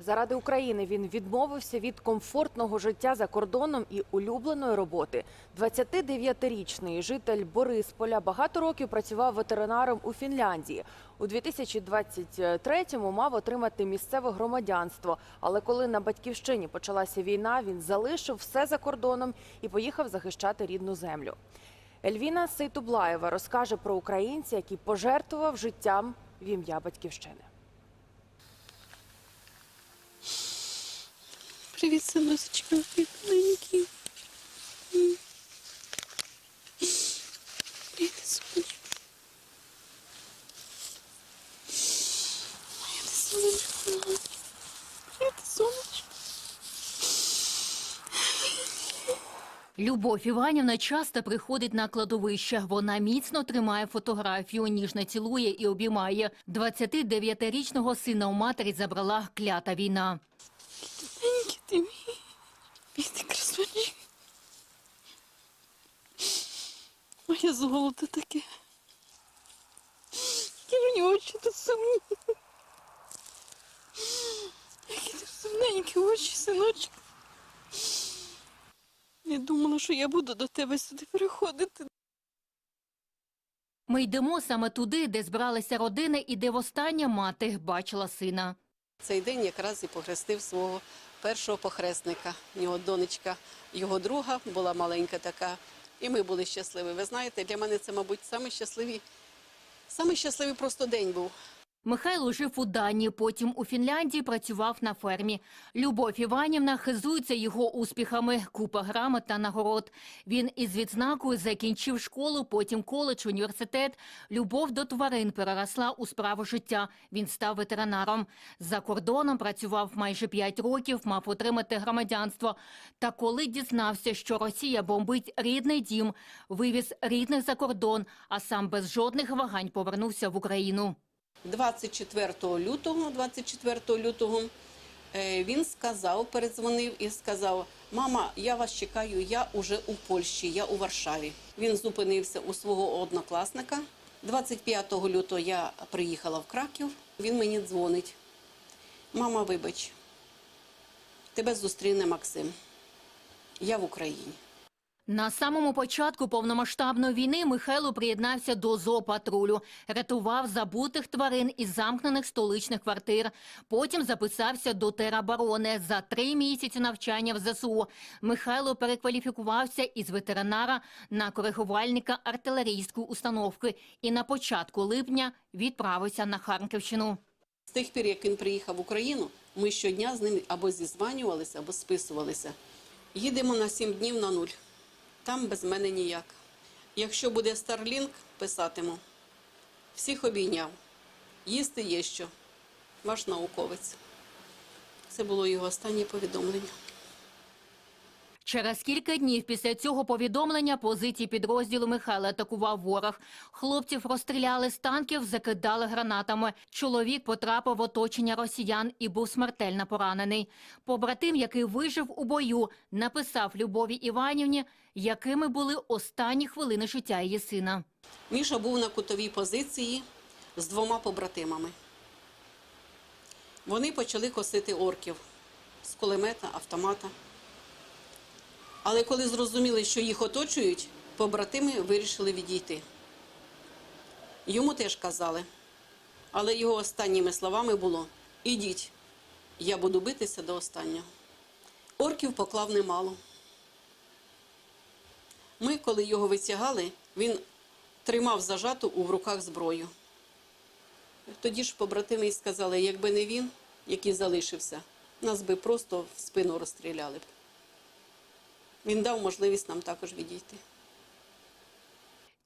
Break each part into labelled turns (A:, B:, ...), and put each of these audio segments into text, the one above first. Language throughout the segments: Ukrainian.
A: Заради України він відмовився від комфортного життя за кордоном і улюбленої роботи. 29-річний житель Борисполя багато років працював ветеринаром у Фінляндії. У 2023-му мав отримати місцеве громадянство. Але коли на батьківщині почалася війна, він залишив все за кордоном і поїхав захищати рідну землю. Ельвіна Сейтублаєва розкаже про українця, який пожертвував життям в ім'я батьківщини.
B: Привіт, синусечка, бідненький. М. Привіт.
C: Любов Іванівна часто приходить на кладовище. Вона міцно тримає фотографію, ніжно цілує і обіймає. 29-річного сина у матері забрала клята війна.
B: Ти мій. Бідний красунчик. Моє золото таке. Які нього очі тут сумні. Які тут сумненькі очі, синочок. Не думала, що я буду до тебе сюди приходити.
C: Ми йдемо саме туди, де збралися родини і де востаннє мати бачила сина.
D: Цей день якраз і похрестив свого першого похресника. У нього донечка, його друга була маленька така, і ми були щасливі. Ви знаєте, для мене це, мабуть, самий щасливий просто день був.
C: Михайло жив у Данії, потім у Фінляндії працював на фермі. Любов Іванівна хизується його успіхами, купа грамот та нагород. Він із відзнакою закінчив школу, потім коледж, університет. Любов до тварин переросла у справу життя. Він став ветеринаром. За кордоном працював майже п'ять років, мав отримати громадянство. Та коли дізнався, що Росія бомбить рідний дім, вивіз рідних за кордон, а сам без жодних вагань повернувся в Україну.
D: 24 лютого, 24 лютого е, він сказав, передзвонив і сказав: Мама, я вас чекаю, я уже у Польщі, я у Варшаві. Він зупинився у свого однокласника. 25 лютого я приїхала в Краків. Він мені дзвонить. Мама, вибач, тебе зустріне Максим. Я в Україні.
C: На самому початку повномасштабної війни Михайло приєднався до зоопатрулю, рятував забутих тварин із замкнених столичних квартир. Потім записався до тероборони. За три місяці навчання в ЗСУ Михайло перекваліфікувався із ветеринара на коригувальника артилерійської установки і на початку липня відправився на Харківщину.
D: З тих пір, як він приїхав в Україну, ми щодня з ним або зізванювалися, або списувалися. Їдемо на сім днів на нуль. Там без мене ніяк. Якщо буде Старлінг, писатиму. Всіх обійняв. Їсти є що. Ваш науковець. Це було його останнє повідомлення.
C: Через кілька днів після цього повідомлення позиції підрозділу Михайла атакував ворог. Хлопців розстріляли з танків, закидали гранатами. Чоловік потрапив в оточення росіян і був смертельно поранений. Побратим, який вижив у бою, написав Любові Іванівні, якими були останні хвилини життя її сина.
D: Міша був на кутовій позиції з двома побратимами. Вони почали косити орків з кулемета, автомата. Але коли зрозуміли, що їх оточують, побратими вирішили відійти. Йому теж казали, але його останніми словами було: ідіть, я буду битися до останнього. Орків поклав немало. Ми, коли його витягали, він тримав зажату у руках зброю. Тоді ж побратими сказали, якби не він, який залишився, нас би просто в спину розстріляли б. Він дав можливість нам також відійти.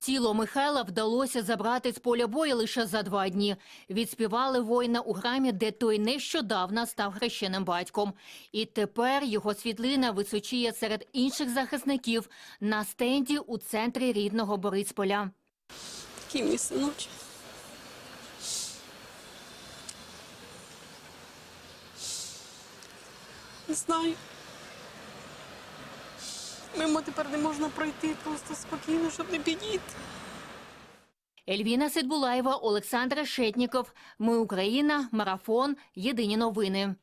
C: Тіло Михайла вдалося забрати з поля бою лише за два дні. Відспівали воїна у грамі, де той нещодавно став хрещеним батьком. І тепер його світлина височіє серед інших захисників на стенді у центрі рідного Борисполя.
D: Такий мій синочок.
B: Не знаю. Мимо тепер не можна пройти просто спокійно, щоб не підійти.
C: Ельвіна Сидбулаєва, Олександр Шетніков. Ми Україна. Марафон. Єдині новини.